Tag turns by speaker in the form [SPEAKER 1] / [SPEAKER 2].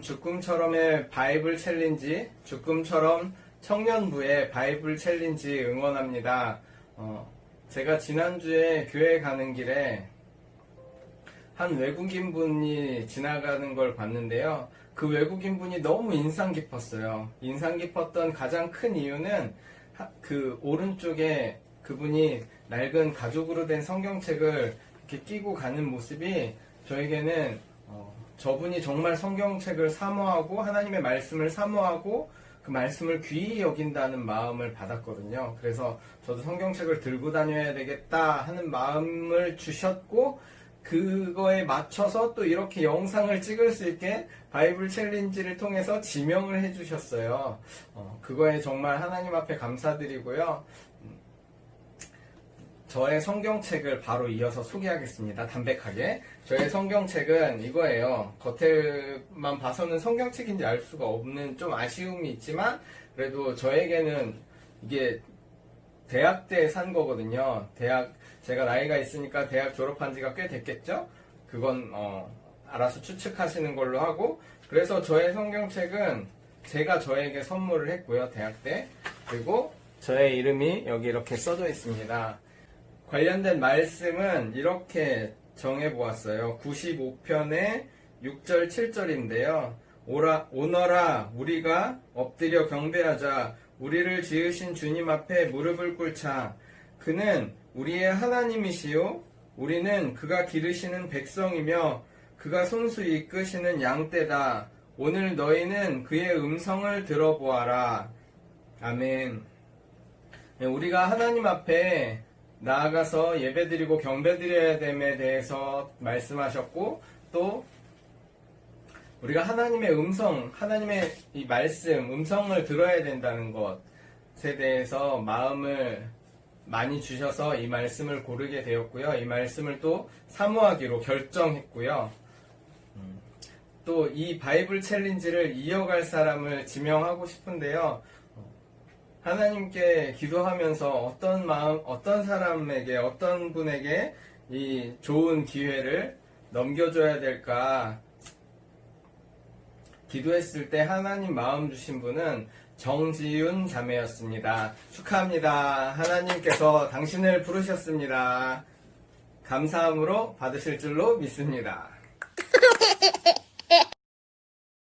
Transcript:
[SPEAKER 1] 주꿈처럼의 바이블 챌린지, 주꿈처럼 청년부의 바이블 챌린지 응원합니다. 어, 제가 지난주에 교회 가는 길에 한 외국인 분이 지나가는 걸 봤는데요. 그 외국인 분이 너무 인상 깊었어요. 인상 깊었던 가장 큰 이유는 하- 그 오른쪽에 그분이 낡은 가죽으로 된 성경책을 이렇게 끼고 가는 모습이 저에게는 어, 저분이 정말 성경책을 사모하고 하나님의 말씀을 사모하고 그 말씀을 귀히 여긴다는 마음을 받았거든요. 그래서 저도 성경책을 들고 다녀야 되겠다 하는 마음을 주셨고 그거에 맞춰서 또 이렇게 영상을 찍을 수 있게 바이블 챌린지를 통해서 지명을 해주셨어요. 어, 그거에 정말 하나님 앞에 감사드리고요. 음, 저의 성경책을 바로 이어서 소개하겠습니다. 담백하게. 저의 성경책은 이거예요. 겉에만 봐서는 성경책인지 알 수가 없는 좀 아쉬움이 있지만, 그래도 저에게는 이게 대학 때 산 거거든요. 대학, 제가 나이가 있으니까 대학 졸업한 지가 꽤 됐겠죠? 그건, 어, 알아서 추측하시는 걸로 하고, 그래서 저의 성경책은 제가 저에게 선물을 했고요, 대학 때. 그리고 저의 이름이 여기 이렇게 써져 있습니다. 관련된 말씀은 이렇게 정해보았어요. 95편의 6절, 7절인데요. 오라, 오너라, 우리가 엎드려 경배하자. 우리를 지으신 주님 앞에 무릎을 꿇자. 그는 우리의 하나님이시요. 우리는 그가 기르시는 백성이며 그가 손수 이 끄시는 양떼다. 오늘 너희는 그의 음성을 들어보아라. 아멘. 네, 우리가 하나님 앞에 나아가서 예배드리고 경배드려야 됨에 대해서 말씀하셨고 또 우리가 하나님의 음성, 하나님의 이 말씀, 음성을 들어야 된다는 것에 대해서 마음을 많이 주셔서 이 말씀을 고르게 되었고요. 이 말씀을 또 사모하기로 결정했고요. 또 이 바이블 챌린지를 이어갈 사람을 지명하고 싶은데요. 하나님께 기도하면서 어떤 마음, 어떤 사람에게, 어떤 분에게 이 좋은 기회를 넘겨줘야 될까 기도했을 때 하나님 마음 주신 분은 정지윤 자매였습니다. 축하합니다. 하나님께서 당신을 부르셨습니다. 감사함으로 받으실 줄로 믿습니다.